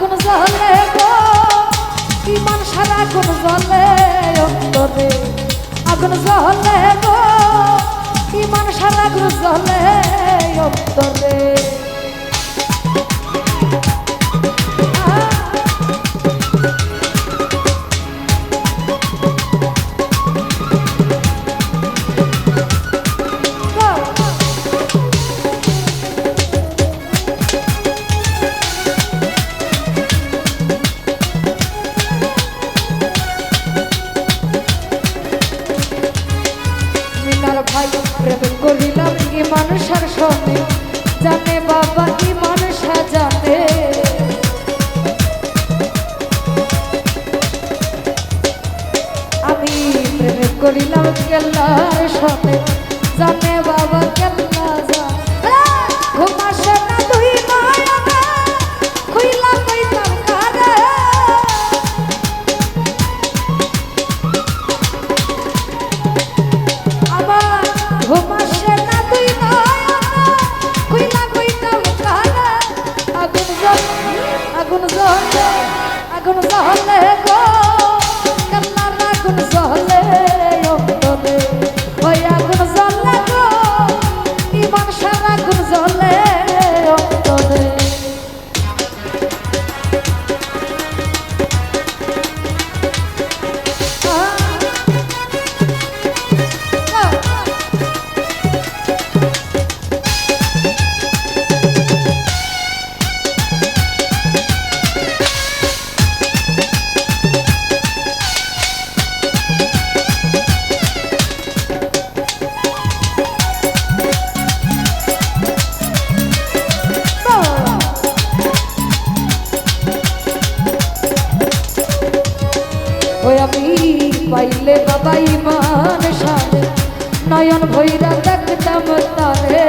কোন জলে গো ইমান সারাক্ষণ জলে অন্তরে। আগুন জলে গো ইমান সারাক্ষণ জলে অন্তরে। করিলাম কেল্লার সাথে। জানে বাবা কেল্লা পাইলে বাবা ইমান সারে নয়ন ভৈরা দেখতাম তারে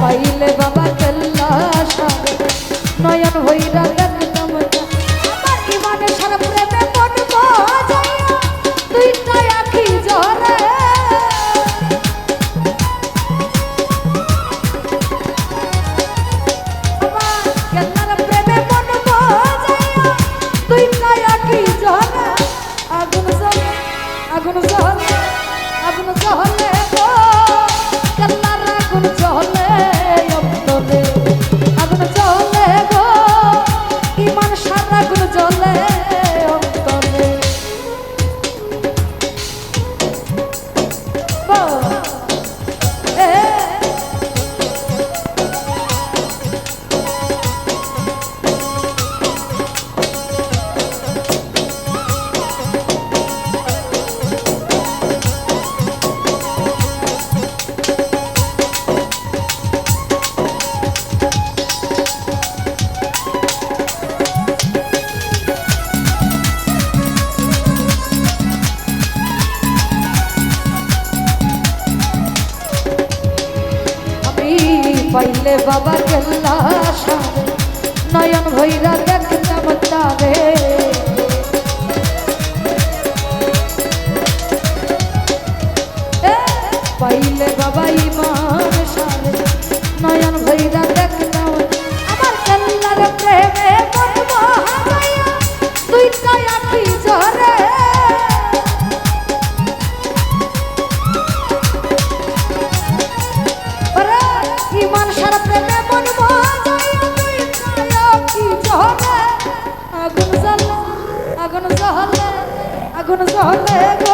পাইলে বাবা কেল্লা সারে নয়ন ভৈরা দেখ সারা গুলো জলে। পাইলে বাবা কেল্লা নয়ন ভৈরা দেখতাম তারে এখন চলে গো।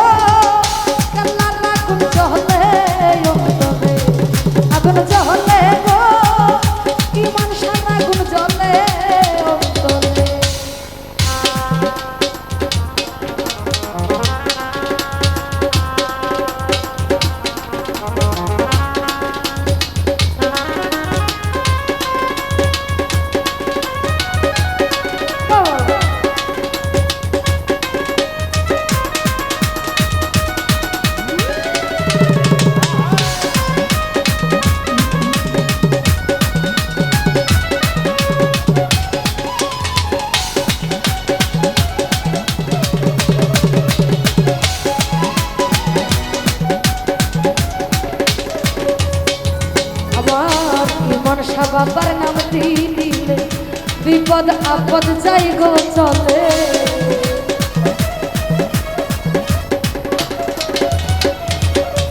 বিপদ আপদ যাই গো, চলে।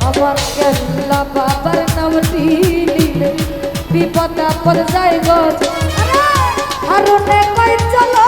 আমার কেল্লা বাবার নামটি নিলে, বিপদ আপদ যাই গো হারুনে কই চলো?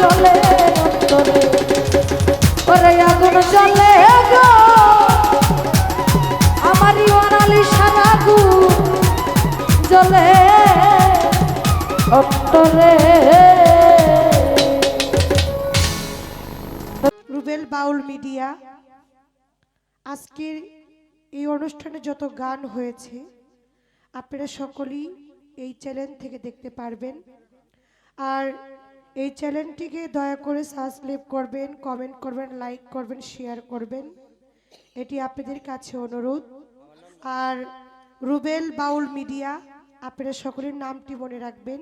সারা আগুন জ্বলে অন্তরে। ওরে আগুন জ্বলে গো। আমার ইওয়ানালি সারা আগুন অন্তরে। রুবেল বাউল মিডিয়া, আজকের এই অনুষ্ঠানে যত গান হয়েছে, আপনারা সকলেই এই চ্যানেল থেকে দেখতে পারবেন। আর এই চ্যানেলটিকে দয়া করে সাবস্ক্রাইব করবেন কমেন্ট করবেন লাইক করবেন শেয়ার করবেন। এটি আপনাদের কাছে অনুরোধ। আর রুবেল বাউল মিডিয়া, আপনারা সকলের নামটি মনে রাখবেন।